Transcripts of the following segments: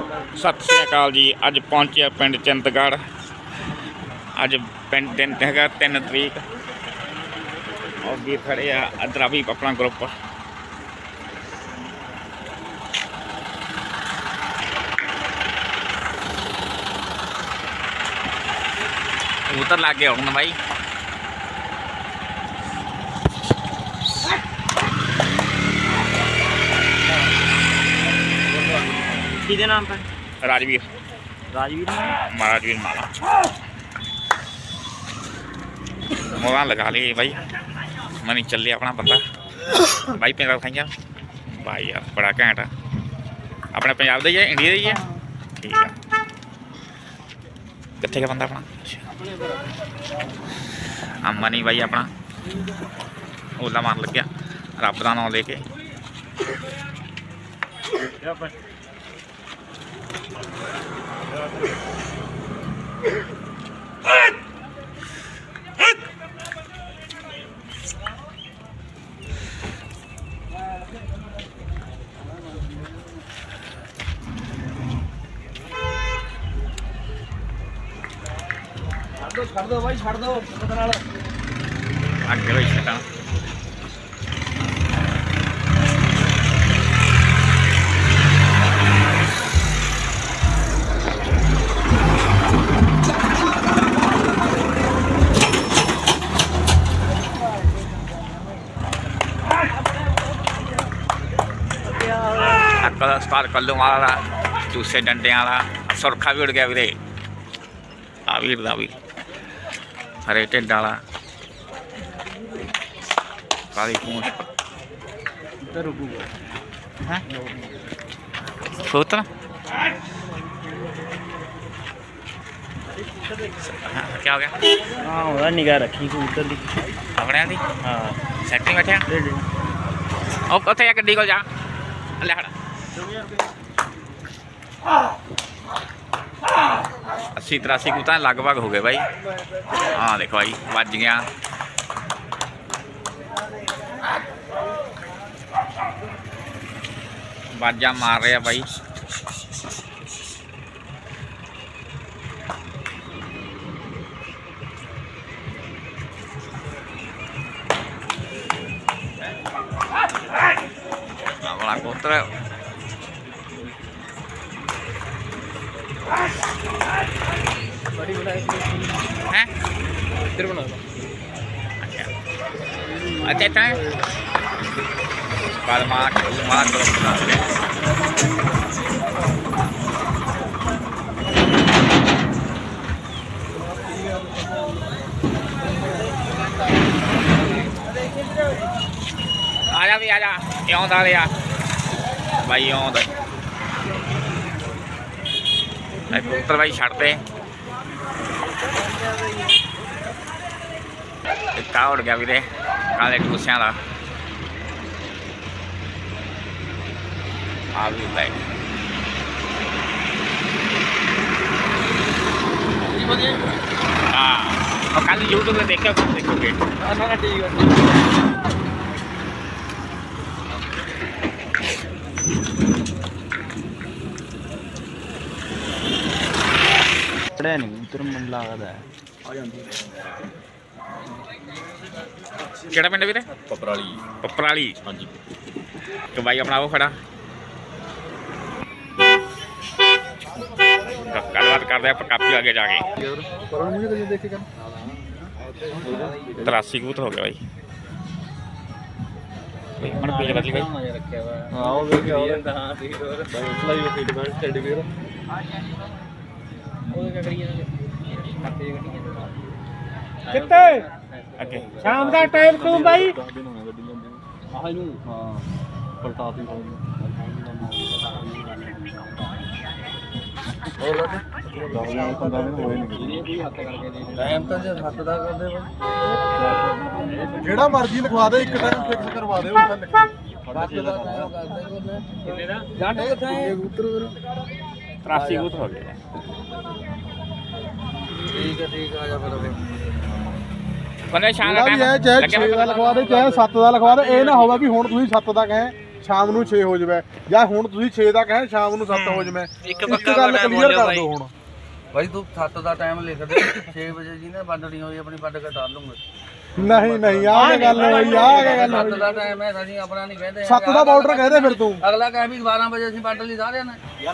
ਸਤਿ ਸ੍ਰੀ ਅਕਾਲ ਜੀ। ਅੱਜ ਪਹੁੰਚਿਆ ਪਿੰਡ ਚੰਦਗੜ੍ਹ। ਅੱਜ ਪਿੰਡ ਦਿਨ ਹੈਗਾ 3 ਤਰੀਕ। ਔਰ ਵੀ ਖੜੇ ਆ ਅਦਰਾ ਵੀ ਆਪਣਾ ਗਰੁੱਪ ਉਤਰ ਲੱਗ ਗਿਆ ਹੁਣ ਬਾਈ। ਕਿਹਦੇ ਨਾਮ ਤੇ ਰਾਜਵੀਰ। ਰਾਜਵੀਰ ਨਾਮ? ਮਹਾਰਾਜਵੀਰ ਮਾਲਾ। ਮੋਰਾਂ ਲਗਾ ਲਈ ਬਾਈ। ਮਨੀ ਚੱਲੇ ਆਪਣਾ ਬੰਦਾ। ਬਾਈ ਪੰਜਾਬ ਖਾਈਆਂ? ਬਾਈ ਯਾਰ ਬੜਾ ਘੈਂਟ ਆ। ਆਪਣੇ ਪੰਜਾਬ ਦਾ ਹੀ ਹੈ ਇੰਡੀਆ ਦਾ ਹੀ ਹੈ ਠੀਕ ਆ। ਕਿੱਥੇ ਗਿਆ ਬੰਦਾ ਆਪਣਾ? ਅੰਮਾ ਬਾਈ ਆਪਣਾ। ਉਹਦਾ ਮਾਰ ਲੱਗਿਆ। ਰੱਬ ਦਾ ਨਾਮ ਲੈ ਕੇ। ਛੱਡ ਦੋ ਛੱਡ ਦੋ ਬਾਈ, ਛੱਡ ਦੋ ਪਤਾ ਨਾਲ। ਅੱਗੇ ਹੋਈ ਛਟਾ ਅੱਕਾ ਸਟਾਰ ਕੱਲੂ ਵਾਲਾ ਦੂਸਰੇ ਡੰਡਿਆਂ ਵਾਲਾ, ਸੁਰਖਾ ਵੀ ਉੜ ਗਿਆ ਵੀਰੇ। ਆ ਵੀਰ ਦਾ ਵੀ। ਹਰੇ ਢਿੱਡ ਵਾਲਾ। ਕਾਲੀ ਪੂੰਛ। ਇੱਧਰ ਰੁਕੂਗਾ? ਹੈ? ਫੋਤਨਾ ਕੀ ਹੋ ਗਿਆ? ਹਾਂ ਉਹਦਾ ਨਿਗਾਹ ਰੱਖੀ ਕਬੂਤਰ ਦੀ। ਆਪਣੇ ਦੀ? ਹਾਂ। ਸੈਟਿੰਗ ਬੈਠਿਆ? ਉਹ ਉੱਥੇ ਜਾ ਗੱਡੀ ਕੋਲ ਜਾ। ਲੈ ਹੜ ਅੱਸੀ 83 ਕੁ ਤਾਂ ਲਗਭਗ ਹੋ ਗਏ ਬਾਈ ਹਾਂ ਦੇਖੋ ਬਾਈ ਵੱਜ ਗਿਆ ਵਾਜਾ ਮਾਰ ਰਿਹਾ ਬਾਈ ਆਪਣਾ ਕੋਤਰ ਬੜੀ ਆਉਂਦਾ ਲਿਆ ਬਾਈ ਆਉਂਦਾ। ਇਹ ਪੁੱਤਰ ਬਾਈ ਛੱਡ ਦੇ ਉੜ ਗਿਆ ਵੀਰੇ ਕਾਲੇ ਟੂਸਿਆਂ ਦਾ। ਆ ਵੀ ਲੈ। ਹਾਂ। ਕੱਲ YouTube ਤੇ ਦੇਖਿਆ, ਦੇਖੋਗੇ। ਨਾ ਠੀਕ ਹੈ ਪੜਿਆ ਨਹੀਂ ਉਤਰ ਮਨ ਲੱਗਦਾ ਆ ਜਾਂਦੀ ਕਿਹੜਾ ਪਿੰਡ ਵੀਰੇ? ਪਪਰਾਲੀ। ਪਪਰਾਲੀ। ਹਾਂਜੀ। ਤੇ ਬਾਈ ਆਪਣਾ ਉਹ ਖੜਾ। ਗੱਲਬਾਤ ਕਰਦੇ ਆਪਾਂ ਕਾਪੀ ਅੱਗੇ ਜਾ ਕੇ। ਪਰ ਮੁਝੇ ਤਾਂ ਦੇਖੇਗਾ 83 ਕਬੂਤਰ ਹੋ ਗਿਆ ਬਾਈ ਬਈ? ਹੁਣ ਪੇਜ ਬਦਲ ਗਈ ਰੱਖਿਆ ਵਾ ਹਾਂ ਉਹ ਵੇਖ ਗਿਆ ਹਾਂ ਠੀਕ ਹੋਰ ਫਲਾਈ ਉਹ ਫੀਡਬੈਕ ਟੈਡੀ ਵੀਰ। ਉਹ ਕੀ ਕਰੀ ਜਾਂਦੇ ਕੱਤੇ ਗੱਡੀਆਂ ਕਿੱਥੇ? ਅੱਗੇ। ਸ਼ਾਮ ਦਾ ਟਾਈਮ ਤੂੰ ਬਾਈ? 10 ਦਿਨ ਹੋਣੇ ਗੱਡੀ ਜਾਂਦੇ ਨੂੰ ਆਹ ਇਹਨੂੰ? ਹਾਂ। ਪਲਟਾਤੀ ਹੋਣੀ ਹੋਰ ਲੱਗ 10 ਦਿਨ 15 ਦਿਨ ਹੋਏ ਨਹੀਂ ਇਹ ਵੀ ਹੱਥ ਕਰਕੇ ਦੇ ਟਾਈਮ ਤਾਂ ਜੇ ਹੱਥ ਦਾ ਕਰਦੇ ਬਈ। ਜਿਹੜਾ ਮਰਜ਼ੀ ਲਿਖਵਾ ਦੇ ਇੱਕ ਟਾਈਮ ਫਿਕਸ ਕਰਵਾ ਦੇ ਉਹ ਗੱਲ। ਹੱਥ ਦਾ। ਕਿੰਨੇ ਦਾ? ਜੱਟ ਕਿੱਥੇ ਹੈ ਕਬੂਤਰ ਵੀਰ 83 ਕਬੂਤਰ ਹੋ ਗਏ ਠੀਕ ਹੈ ਠੀਕ ਆ ਜਾ ਫਿਰ ਬੰਦੇ ਸ਼ਾਮ ਦਾ ਜਿਹੜਾ ਵੀ ਹੈ ਚਾਹੇ 6 ਦਾ ਲਿਖਵਾ ਦੇ ਚਾਹੇ 7 ਦਾ ਲਿਖਵਾ ਦੇ ਇਹ ਨਾ ਹੋਵੇ ਵੀ ਹੁਣ ਤੁਸੀਂ 7 ਦਾ ਕਹੇ ਸ਼ਾਮ ਨੂੰ 6 ਹੋ ਜਾਵੇ। ਜਾਂ ਹੁਣ ਤੁਸੀਂ 6 ਦਾ ਕਹੇ ਸ਼ਾਮ ਨੂੰ 7 ਹੋ ਜਾਵੇ। ਇੱਕ ਗੱਲ ਕਲੀਅਰ ਕਰ ਦਿਓ ਹੁਣ। ਬਾਈ ਤੂੰ 7 ਦਾ ਟਾਈਮ ਲਿਖ ਦੇ 6 ਵਜੇ ਜੀ ਨੇ ਵੰਡਣੀ ਹੋਈ ਆਪਣੀ ਵੱਢ ਕੇ ਡਾਲ ਲੂੰਗੇ ਨਹੀਂ ਨਹੀਂ ਆਹ ਕੀ ਗੱਲ ਹੋਈ ਆਹ ਕੀ ਗੱਲ 7 ਹੋਈ ਦਾ ਟਾਈਮ ਹੈ ਅਸੀਂ ਆਪਣਾ ਨਹੀਂ ਕਹਿੰਦੇ ਸੱਤ ਦਾ ਬਾਰਡਰ ਕਹਦੇ ਫਿਰ ਤੂੰ। ਅਗਲਾ ਕਹੇ ਵੀ 12 ਵਜੇ ਅਸੀਂ ਵੰਡ ਲਈ ਸਾਰਿਆਂ ਨੇ।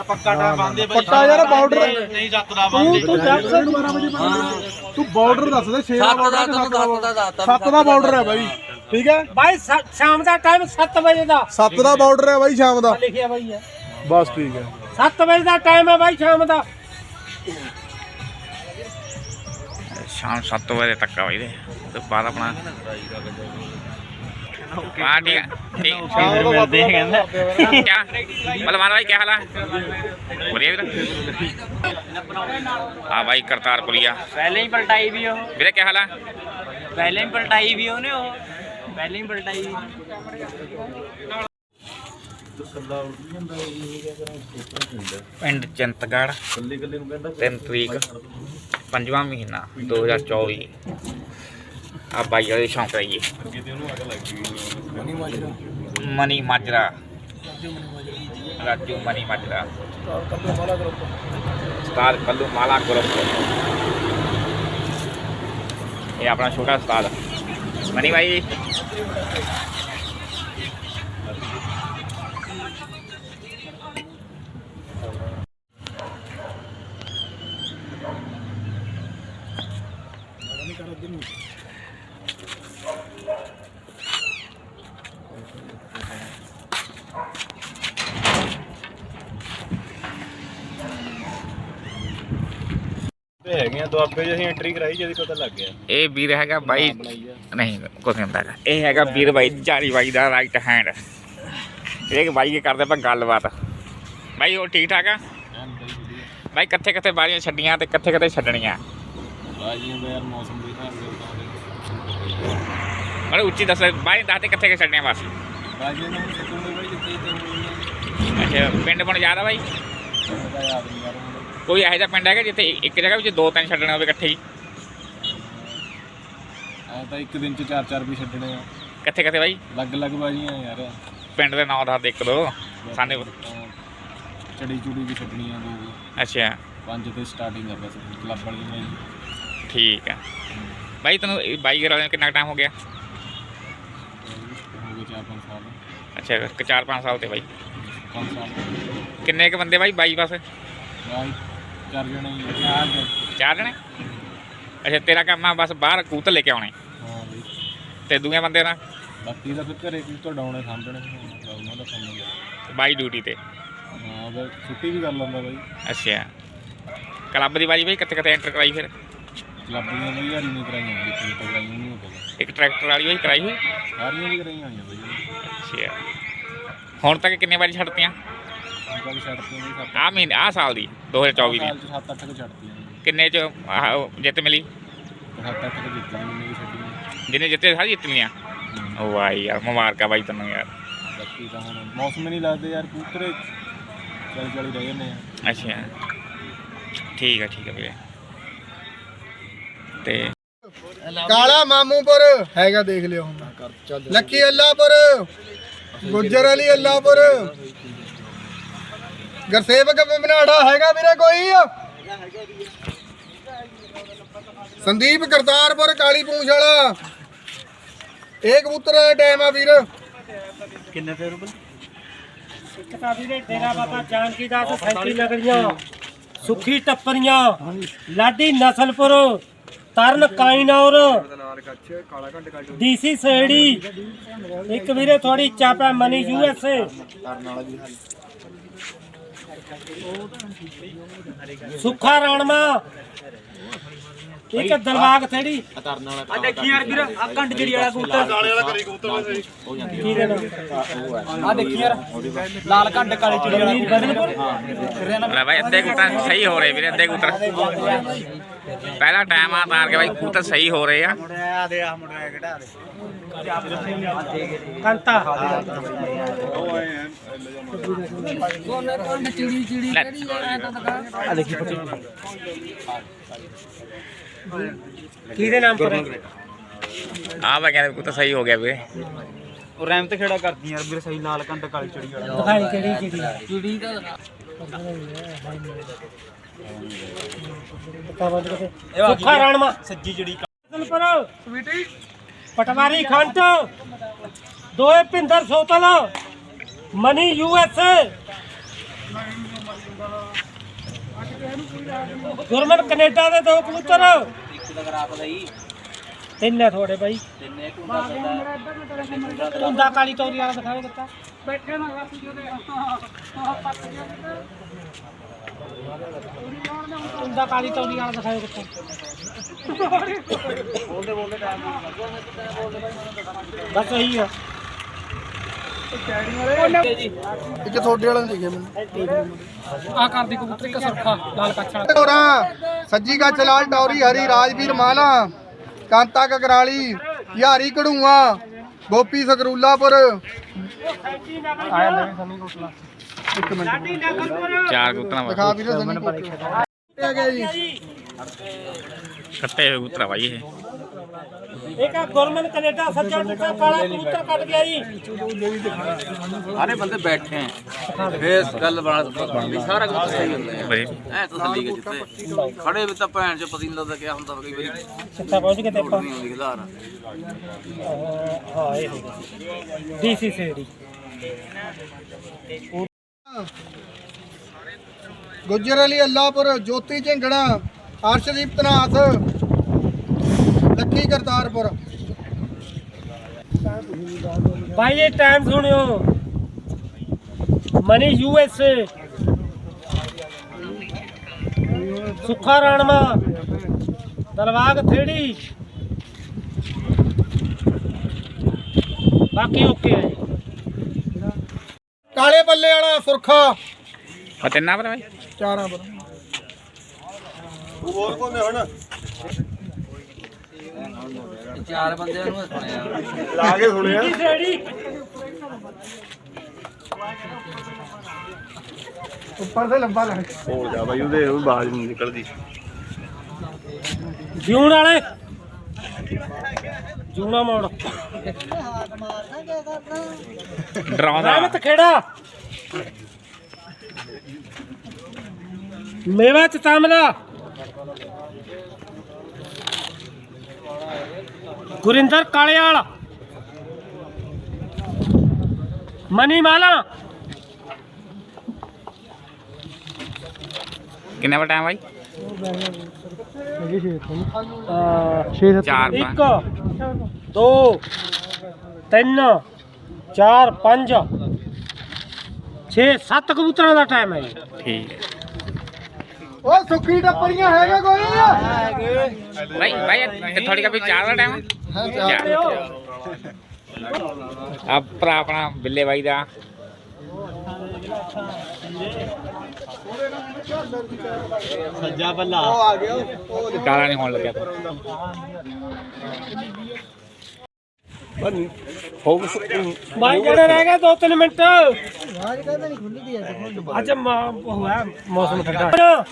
ਪੱਕਾ ਯਾਰ ਬਾਰਡਰ। ਨਹੀਂ 7 ਦਾ ਤੂੰ ਤੂੰ ਦੱਸ। 12 ਵਜੇ ਬੰਦ ਤੂੰ ਬਾਰਡਰ ਦੱਸ ਦੇ 6 ਦਾ 7 ਦਾ ਬਾਰਡਰ ਤੈਨੂੰ 7 ਦਾ ਦੱਸਤਾ 7 ਦਾ ਬਾਰਡਰ ਹੈ ਬਾਈ ਠੀਕ ਹੈ? ਬਾਈ ਸ਼ਾਮ ਦਾ ਟਾਈਮ 7 ਵਜੇ ਦਾ। 7 ਦਾ ਬਾਰਡਰ ਹੈ ਬਾਈ ਸ਼ਾਮ ਦਾ। ਲਿਖਿਆ ਬਾਈ ਹੈ। ਬਸ ਠੀਕ ਹੈ। 7 ਵਜੇ ਦਾ ਟਾਈਮ ਹੈ ਬਾਈ ਸ਼ਾਮ ਦਾ। ਸ਼ਾਮ 7 ਵਜੇ ਤੱਕ ਆ ਬਾਈ ਦੇ। ਤੇ ਬਾਅਦ ਆਪਣਾ ਠੀਕ ਠੀਕ ਮਿਲਦੇ ਕਹਿੰਦਾ ਕਿਆ? ਬਲਵਾਨ ਭਾਈ ਕੀ ਹਾਲ ਹੈ ਵਧੀਆ ਵੀਰ? ਆ ਭਾਈ ਕਰਤਾਰਪੁਰੀਆ ਪਹਿਲੇ ਹੀ ਪਲਟਾਈ ਵੀ ਉਹ। ਵੀਰੇ ਕੀ ਹਾਲ ਹੈ ਪਹਿਲੇ ਹੀ ਪਲਟਾਈ ਵੀ ਉਹਨੇ ਉਹ। ਪਹਿਲੇ ਹੀ ਪਲਟਾਈ। ਪਿੰਡ ਚਿੰਤਗੜ੍ਹ ਤਿੰਨ ਤਰੀਕ। ਪੰਜਵਾਂ ਮਹੀਨਾ 2024 ਆ ਬਾਈ ਵਾਲੇ ਸ਼ੌਂਕ ਰਹੀਏ Mani Majra. Raju Mani Majra. Star Kallu Mala group. ਇਹ ਆਪਣਾ ਛੋਟਾ ਸਟਾਰ ਮਨੀ ਭਾਈ ਹੈਗੇ ਆ ਦੁਆਬੇ 'ਚ ਅਸੀਂ ਐਂਟਰੀ ਕਰਾਈ ਜਦੀ ਪਤਾ ਲੱਗ ਗਿਆ। ਇਹ ਵੀਰ ਹੈਗਾ ਬਾਈ ਨਹੀਂ ਕੁਛ ਨਹੀਂ ਹੁੰਦਾ ਹੈਗਾ। ਇਹ ਹੈਗਾ ਵੀਰ ਬਾਈ ਜਾਰੀ ਬਾਈ ਦਾ ਰਾਈਟ ਹੈਂਡ ਇਹ ਬਾਈ ਕੀ ਕਰਦੇ ਆਪਾਂ ਗੱਲਬਾਤ। ਬਾਈ ਉਹ ਠੀਕ ਠਾਕ ਆ? ਬਾਈ ਕਿੱਥੇ ਕਿੱਥੇ ਬਾਰੀਆਂ ਛੱਡੀਆਂ ਤੇ ਕਿੱਥੇ ਕਿੱਥੇ ਛੱਡਣੀਆਂ? ਬਾਜੀਆਂ ਦਾ ਯਾਰ ਮੌਸਮ ਦੇ ਹਿਸਾਬ ਨਾਲ ਮੜੇ ਉੱਚੀ ਦੱਸ ਬਾਈ ਦੱਸ ਤੇ ਕਿੱਥੇ ਕਿੱਥੇ ਛੱਡਣੀਆਂ ਬਸ? ਬਾਜੀਆਂ ਨੂੰ ਸਿੱਟੂਗੇ ਬਈ ਜਿੱਥੇ ਜਿੱਥੇ ਹੋਣਗੀਆਂ ਅੱਛਾ ਪਿੰਡ ਬਣ ਜ਼ਿਆਦਾ ਬਾਈ? ਪਤਾ ਯਾਦ ਨਹੀਂ ਯਾਰ ਹੁਣ। ਕੋਈ ਇਹੋ ਜਿਹਾ ਪਿੰਡ ਹੈਗਾ ਜਿੱਥੇ ਇੱਕ ਜਗ੍ਹਾ ਵਿੱਚ ਦੋ ਤਿੰਨ ਛੱਡਣੇ ਹੋਵੇ ਇਕੱਠੇ ਹੀ? ਐ ਤਾਂ ਇੱਕ ਦਿਨ 'ਚ ਚਾਰ ਚਾਰ ਵੀ ਛੱਡਣੇ ਆ। ਕਿੱਥੇ ਕਿੱਥੇ ਬਾਈ? ਅਲੱਗ ਅਲੱਗ ਬਾਜੀਆਂ ਯਾਰ। ਪਿੰਡ ਦੇ ਨਾਂ ਦੱਸ ਦੇ ਇੱਕ ਦੋ। ਸਾਨੇ ਚੜੀ ਚੂੜੀ ਵੀ ਛੱਡਣੀਆਂ ਦੋ ਅੱਛਾ। ਪੰਜ ਤੇ ਸਟਾਰਟਿੰਗ ਆ ਬਸ ਕਲੱਬ ਵਾਲੀਆਂ ਨੇ ਠੀਕ ਆ। ਬਾਈ ਤੈਨੂੰ ਇਹ ਬਾਈ ਗੇਰ ਵਾਲਿਆਂ ਨੂੰ ਕਿੰਨਾ ਟਾਈਮ ਹੋ ਗਿਆ? ਹੋ ਗਏ ਚਾਰ ਪੰਜ ਸਾਲ। ਅੱਛਾ ਇੱਕ ਚਾਰ ਪੰਜ ਸਾਲ ਤੇ ਬਾਈ। ਸਾਲ। ਕਿੰਨੇ ਕ ਬੰਦੇ ਬਾਈ ਬਾਈ ਬਸ? ਬਾਈ ਚਾਰ ਜਣੇ ਹੀ ਆ। ਚਾਰ ਜਣੇ। ਚਾਰ ਜਣੇ? ਅੱਛਾ ਤੇਰਾ ਕੰਮ ਆ ਬਸ ਬਾਹਰ ਕੂਤ ਲੈ ਕੇ ਆਉਣੇ। ਹਾਂ ਬਈ। ਤੇ ਦੂਏ ਬੰਦੇ ਨਾਲ ਬਾਕੀ ਦਾ ਫਿਰ ਘਰੇ ਕੀ ਤੁਹਾਡਾਉਣੇ ਸਾਹਮਣੇ ਉਹਨਾਂ ਦਾ ਹੁੰਦਾ ਬਾਈ ਡਿਊਟੀ ਤੇ? ਹਾਂ ਉਹ ਛੁੱਟੀ ਵੀ ਕਰ ਲੈਂਦਾ ਬਾਈ। ਅੱਛਾ। ਕਲੱਬ ਦੀ ਬਾਜੀ ਬਾਈ ਕਿੱਥੇ ਕਿੱਥੇ ਐਂਟਰ ਕਰਾਈ ਫਿਰ? ਕਲੱਬ ਦੀਆਂ ਬਈ ਯਾਰੀ ਨਹੀਂ ਕਰਾਈਆਂ ਜਿੱਥੇ ਜਿੱਥੇ ਕਰਾਈਆਂ ਨਹੀਂ ਹੋ ਪਤਾ ਇੱਕ ਟਰੈਕਟਰ ਵਾਲੀ ਹੋਈ ਕਰਾਈ ਹੋਈ ਸਾਰੀਆਂ ਵੀ ਕਰਾਈਆਂ ਹੋਈਆਂ ਬਈ। ਅੱਛਾ। ਹੁਣ ਤੱਕ ਕਿੰਨੇ ਵਾਰੀ ਛੱਡਤੀਆਂ? ਅੰਕਾ ਵੀ ਛੱਡਤੀਆਂ ਬਈ ਸੱਤ। ਆਹ ਮਹੀਨੇ ਆਹ ਸਾਲ ਦੀ 2024 ਦੀ। ਸਾਲ ਚ ਸੱਤ ਅੱਠ ਕੁ ਛੱਡਤੀਆਂ ਬਈ। ਕਿੰਨੇ ਚ ਆਹ ਜਿੱਤ ਮਿਲੀ? ਸੱਤ ਅੱਠ ਕੁ ਜਿੱਤੀਆਂ ਮੈਨੇ ਵੀ ਛੱਡੀਆਂ। ਜਿਹਨੇ ਜਿੱਤੇ ਸਾਰੀ ਜਿੱਤ ਲੀਆਂ ਉਹ ਵਾਹ ਯਾਰ ਮੁਬਾਰਕਾਂ ਬਾਈ ਤੈਨੂੰ ਯਾਰ। ਬਾਕੀ ਤਾਂ ਹੁਣ ਮੌਸਮ ਹੀ ਨਹੀਂ ਲੱਗਦੇ ਯਾਰ ਕੂਤਰੇ ਚੱਲ ਚੱਲ ਹੀ ਰਹਿ ਜਾਂਦੇ ਆ। ਅੱਛਾ। ਠੀਕ ਆ ਠੀਕ ਆ ਵੀਰੇ। ਤੇ ਕਾਲਾ ਮਾਮੂਪੁਰ ਹੈਗਾ ਦੇਖ ਲਿਓ ਹੁਣ। ਲੱਕੀ ਅੱਲਾਪੁਰ ਗੁੱਜਰ ਅਲੀ ਅੱਲਾਪੁਰ। ਗਰਸੇਵਕ ਬਿਮਨਾੜਾ ਹੈਗਾ ਵੀਰੇ ਕੋਈ? ਸੰਦੀਪ ਕਰਤਾਰਪੁਰ ਕਾਲੀ ਪੂੰਛ ਵਾਲਾ ਇਹ ਕਬੂਤਰ ਦਾ ਟਾਈਮ ਆ ਵੀਰ। ਇੱਕ ਤਾਂ ਵੀਰੇ ਡੇਰਾ ਬਾਬਾ ਜਾਨਕੀ ਦਾਸ ਸੈਂਤੀ ਨਗਰੀਆਂ ਸੁਖੀ ਟੱਪਰੀਆਂ ਲਾਡੀ ਨਸਲਪੁਰ ਤਰਨ ਕਾਈਨੌਰ। ਡੀਸੀ ਸੇੜੀ ਇੱਕ ਵੀਰੇ ਥੋੜੀ ਚਾਪਾ Mani U S A. Sukha Ranma. ਇੱਕ ਦਲਵਾਗ ਥੇੜੀ। ਆ ਦੇਖੀ ਯਾਰ ਵੀਰ ਆ ਕੰਡ ਜਿਹੜੀ ਵਾਲਾ ਕਬੂਤਰ। ਕਾਲੇ ਵਾਲਾ ਕਰੀ ਕਬੂਤਰ ਕੀ ਦੇਣਾ ਆ ਦੇਖੀ ਯਾਰ ਲਾਲ ਕੰਡ ਕਾਲੇ ਚਿੜੀ ਵਾਲਾ ਕਬੂਤਰ। ਲੈ ਬਾਈ ਅੱਧੇ ਕੂਤਰ ਸਹੀ ਹੋ ਰਹੇ ਵੀਰੇ ਅੱਧੇ ਕੂਤਰ ਪਹਿਲਾ ਟਾਈਮ ਆ ਤਾਰ ਕੇ ਬਾਈ ਕੂਤਰ ਸਹੀ ਹੋ ਰਹੇ ਆ। ਕੰਤਾ। ਚਿੜੀ ਚਿੜੀ ਲੈ। ਕਿਹੜੀ ਐ ਤਾਂ ਦਿਖਾ। ਕੀ ਦੇ ਨਾਮ ਪਰ ਹੈ? ਆ ਬਾਈ ਕਹਿੰਦੇ ਕੂਤਰ ਸਹੀ ਹੋ ਗਿਆ ਵੀਰੇ ਉਹ ਰੈਮ ਤੇ ਖੇੜਾ ਕਰਦੀ ਯਾਰ ਵੀਰ ਸਹੀ ਲਾਲ ਕੰਡ ਕਾਲੀ ਚਿੜੀ ਵਾਲਾ। ਦਿਖਾਈ ਕਿਹੜੀ ਚਿੜੀ ਚਿੜੀ ਦਾ। ਸੁੱਖਾ ਰਾਣਮਾ। ਸੱਜੀ ਚਿੜੀ ਪਰ ਸਵੀਟੀ ਪਟਵਾਰੀ ਖੰਟ। ਦੋਏ Bhinder Sotal. Mani U S. A Gurman Canada ਦੇ ਦੋ ਕਬੂਤਰ। ਤਿੰਨ ਹੈ ਤੁਹਾਡੇ ਬਾਈ। ਤੁੰਦਾ ਕਾਲੀ ਤੌਰੀ ਵਾਲਾ ਦਿਖਾਵੇ ਕਿੱਤਾ ਬੈਠੇ ਨਾ ਤੁੰਦਾ ਕਾਲੀ ਤੌਰੀ ਵਾਲਾ ਦਿਖਾਵੇ ਕਿੱਤਾ ਬਸ ਇਹੀ ਆ। ਇੱਕ ਤੁਹਾਡੇ ਵਾਲਾ ਦਿਖਿਆ ਮੈਨੂੰ। ਆ ਕਰਦੀ ਕਬੂਤਰ ਇੱਕ ਸੁਰਖਾ ਲਾਲ ਕੱਛਾ ਟੋਰਾ ਸੱਜੀ ਗੱਜ ਲਾਲ ਟੌਰੀ ਹਰੀ ਰਾਜਵੀਰ ਮਾਲਾ ਕਾਂਤਾ ਕਕਰਾਲੀ ਯਾਰੀ ਕਢੂਆ ਗੋਪੀ ਸਕਰੂਲਾਪੁਰ। ਆਇਆ ਨਵੇਂ ਸਮੀ ਕੋਟਲਾ ਇੱਕ ਮਿੰਟ ਚਾਰ ਕਬੂਤਰਾਂ ਦਿਖਾ ਵੀਰੇ ਸਨੀ ਕੋਟਲਾ ਆ ਗਿਆ ਜੀ ਕੱਟੇ ਹੋਏ ਕਬੂਤਰ ਆ ਬਾਈ ਇਹ। ਇੱਕ ਆ ਗੁਰਮਨ ਕੈਨੇਡਾ ਸੱਜਾ ਟੁੱਟਾ ਕਾਲਾ ਕਬੂਤਰ ਕੱਟ ਗਿਆ ਜੀ। ਸਾਰੇ ਬੰਦੇ ਬੈਠੇ ਆ। ਫੇਰ ਗੱਲ ਬਣਾ ਬਣਦੀ ਸਾਰਾ ਕੁਝ ਸਹੀ ਹੁੰਦਾ ਹੈ ਐ ਤਸੱਲੀ ਕੇ ਜਿੱਤੇ ਖੜੇ ਵੀ ਤਾਂ ਭੈਣ ਚ ਪਤੀ ਨਹੀਂ ਲੱਗਦਾ ਕਿਆ ਹੁੰਦਾ ਕਈ ਵਾਰੀ ਕਿੱਥੇ ਪਹੁੰਚ ਗਏ ਤੇ ਆਪਾਂ। ਆਉਂਦੀ ਖਲਾਰ। ਹਾਂ ਇਹ ਡੀਸੀ ਸੇੜੀ। ਗੁੱਜਰ ਅਲੀ ਅੱਲਾਪੁਰ ਜੋਤੀ ਝਿੰਗੜਾ ਅਰਸ਼ਦੀਪ ਤਨਾਥ। ਲੱਕੀ ਕਰਤਾਰਪੁਰ। ਭਾਈ ਇਹ ਟਾਈਮ ਸੁਣਿਓ। Mani U S A Sukha Ranwa. Dalwag Theri. ਬਾਕੀ ਓਕੇ ਹੈ ਜੀ। ਕਾਲੇ ਬੱਲੇ ਵਾਲਾ ਸੁਰਖਾ। ਆ ਤਿੰਨਾਂ ਪਰ ਬਾਈ? ਚਾਰਾਂ ਪਰ। ਚਾਰ ਬੰਦਿਆਂ ਨੂੰ ਸੁਣਿਆ। ਡੀਸੀ ਸੇੜੀ ਉੱਪਰ ਤੇ ਲੰਬਾ ਲੱਗ ਜਿਉਣ ਵਾਲੇ। ਜੂਣਾ ਮੋੜ। ਡਰਾਉਂਦਾ। ਰਹਿਮਤ ਖੇੜਾ। ਮੇਵਾ ਚਤਾਮਲਾ ਗੁਰਿੰਦਰ ਕਾਲਿਆਲ। ਮਨੀ ਮਾਲਾ। ਕਿੰਨਾ ਵਾ ਟਾਈਮ ਬਾਈ? ਚਾਰ ਇੱਕ ਦੋ ਤਿੰਨ ਚਾਰ ਪੰਜ 6 7 ਕਬੂਤਰਾਂ ਦਾ ਟਾਈਮ ਹੈ ਜੀ ਠੀਕ ਹੈ। ਓ ਸੁੱਕੀ ਟੱਪਰੀਆਂ ਹੈਗਾ ਕੋਈ? ਬਾਈ ਬਾਈ ਥੋੜੀ ਕਾ ਵੀ ਚਾਰ ਦਾ ਟਾਈਮ ਆ। ਭਰਾ ਆਪਣਾ ਬਿੱਲੇ ਬਾਈ ਦਾ। ਸੱਜਾ ਬੱਲਾ ਉਹ ਆ ਗਿਆ ਉਹ ਕਾਲਾ ਨਹੀਂ ਹੋਣ ਲੱਗਿਆ। ਫੋਕਸ ਬਾਈ ਜਿਹੜੇ ਰਹਿ ਗਏ 2-3 ਮਿੰਟ? ਆਵਾਜ਼ ਕਹਿੰਦਾ ਨਹੀਂ ਖੁੱਲੀ ਦੀ ਅੱਜ ਮਾ- ਉਹ ਮੌਸਮ ਠੰਡਾ।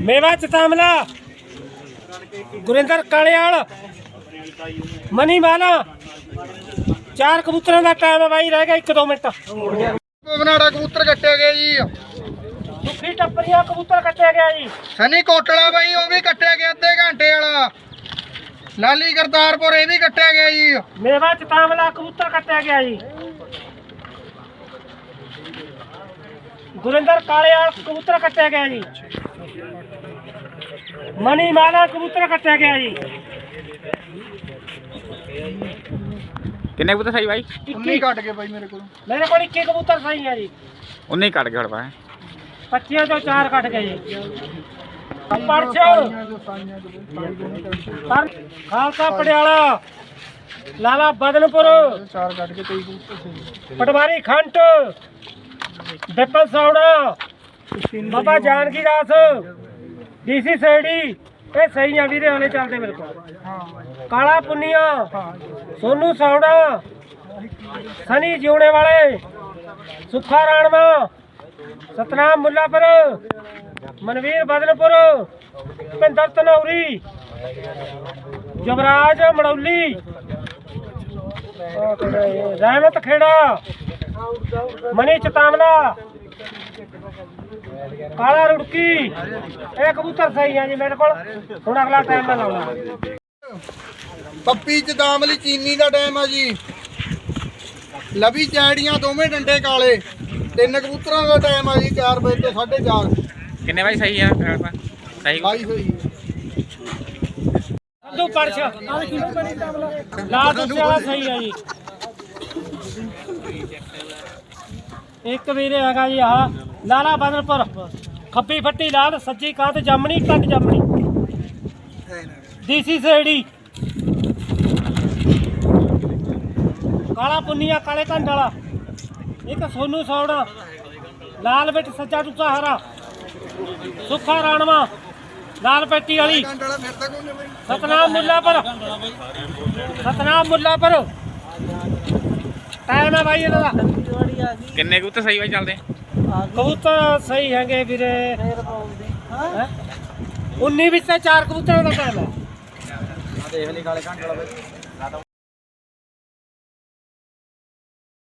ਮੇਵਾ ਚਤਾਮਲਾ ਗੁਰਿੰਦਰ ਕਾਲਿਆਲ। ਮਨੀ ਮਾਲਾ। ਚਾਰ ਕਬੂਤਰਾਂ ਦਾ ਟਾਈਮ ਹੈ ਬਾਈ, ਰਹਿ ਗਿਆ 1-2 ਮਿੰਟ। ਬਨਾੜਾ ਕਬੂਤਰ ਕੱਟੇ ਗਏ ਜੀ। ਸੁੱਖੀ ਟੱਪਰੀਆਂ ਕਬੂਤਰ ਕੱਟਿਆ ਗਿਆ ਜੀ। ਸਨੀ ਕੋਟਲਾ ਬਾਈ ਉਹ ਵੀ ਕੱਟਿਆ ਗਿਆ ਅੱਧੇ ਘੰਟੇ ਵਾਲਾ। ਲਾਲੀ ਕਰਤਾਰਪੁਰ ਇਹ ਵੀ ਕੱਟਿਆ ਗਿਆ ਜੀ। ਮੇਵਾ ਚਤਾਮਲਾ ਕਬੂਤਰ ਕੱਟਿਆ ਗਿਆ ਜੀ। ਗੁਰਿੰਦਰ ਕਾਲਿਆਲ ਕਬੂਤਰ ਕੱਟਿਆ ਗਿਆ ਜੀ। ਮਨੀ ਮਾਲਾ ਕਬੂਤਰ ਕੱਟਿਆ ਗਿਆ ਜੀ। ਕਿੰਨੇ ਕਬੂਤਰ ਸਹੀ ਬਾਈ? 19 ਕੱਟ ਗਏ ਬਾਈ ਮੇਰੇ ਕੋਲ। ਮੇਰੇ ਕੋਲ 21 ਕਬੂਤਰ ਸਹੀ ਹੈ ਜੀ। ਉਨੇ ਹੀ ਕੱਟ ਕੇ ਹੜਵਾ 25 ਚੋਂ 4 ਕੱਟ ਗਏ। ਜੀ ਪਰ ਖਾਲਸਾ ਪਟਿਆਲਾ। ਲਾਲਾ ਬਦਨਪੁਰ। ਚਾਰ ਕੱਟ ਕੇ 23 ਕਬੂਤਰ ਪਟਵਾਰੀ ਖੰਟ। ਬਿਪਲ ਸੌੜਾ। ਬਾਬਾ ਜਾਨਕੀ ਦਾਸ। ਡੀਸੀ ਸੈੜੀ। ਇਹ ਸਹੀ ਆ ਵੀਰੇ ਹਲੇ ਚੱਲਦੇ ਮੇਰੇ ਕੋਲ। ਕਾਲਾ ਪੁੰਨੀਆ। ਸੋਨੂ ਸੌੜਾ। ਸਨੀ ਜਿਉਣੇ ਵਾਲੇ। ਸੁੱਖਾ ਰਾਣਵਾ। ਸਤਨਾਮ ਮੁੱਲਾਪੁਰ, ਮਨਵੀਰ ਬਦਨਪੁਰ, ਭਿੰਦਰ ਤਨੌਰੀ ਜਵਰਾਜ ਮੜੌਲੀ ਰਹਿਮਤ ਖੇੜਾ, ਮਨੀ ਚਤਾਵਲਾ ਕਾਲਾ ਰੁੜਕੀ, ਇਹ ਕਬੂਤਰ ਸਹੀ ਆ ਜੀ ਮੇਰੇ ਕੋਲ। ਹੁਣ ਅਗਲਾ ਟਾਈਮ ਮੈਂ ਲਾਉਣਾ ਪੱਪੀ ਜਦਾਮਲੀ ਚੀਨੀ ਦਾ ਟਾਈਮ ਆ ਜੀ। ਲਵੀ ਚੈੜੀਆਂ ਦੋਵੇਂ ਡੰਡੇ ਕਾਲੇ। ਤਿੰਨ ਕਬੂਤਰਾਂ ਦਾ ਟਾਈਮ ਆ ਜੀ 4 ਵਜੇ ਤੋਂ 4:30 ਕਿੰਨੇ ਬਾਈ ਸਹੀ ਆ? ਫਿਰ? ਸਹੀ? ਲਾਈ ਹੋਈ। ਦੋ ਪਰਛ ਲਾ ਦੱਸਿਆ ਸਹੀ ਆ ਜੀ। ਇੱਕ ਵੀਰੇ ਹੈਗਾ ਜੀ ਆਹ ਲਾਲਾ ਬਦਲਪੁਰ। ਖੱਬੀ ਫੱਟੀ ਲਾਲ ਸੱਜੀ ਕਾਂਤ ਜਾਮਣੀ ਕੰਡ ਜਾਮਣੀ। ਦੀਸੀ ਸੇੜੀ। ਕਾਲਾ ਪੁੰਨੀਆ ਕਾਲੇ ਕੰਡ ਵਾਲਾ ਇੱਕ ਸੋਨੂ ਸੌੜਾ ਲਾਲ ਵਿੱਚ ਸੱਜਾ ਟੁੱਟਾ ਹਰਾ ਸੁੱਖਾ ਰਾਣਵਾ ਲਾਲ ਪੱਟੀ ਵਾਲੀ। ਤੱਕ ਉਹਨੇ ਬਈ ਸਤਨਾਮ ਸਤਨਾਮ ਮੁੱਲਾਪੁਰ। ਟਾਈਮ ਹੈ ਭਾਈ ਇਹਨਾਂ ਦਾ ਕਿੰਨੇ ਕੁ ਉੱਤੇ ਸਹੀ ਬਾਈ ਚੱਲਦੇ? ਕਬੂਤਰ ਸਹੀ ਹੈਗੇ ਵੀਰੇ। ਹੈਂ? 19 ਵਿੱਚ ਤੇ ਚਾਰ ਕਬੂਤਰਾਂ ਦਾ ਟਾਈਮ ਹੈ। ਦੇਖ ਲਈ ਕਾਲੇ ਘੰਟੇ ਵਾਲਾ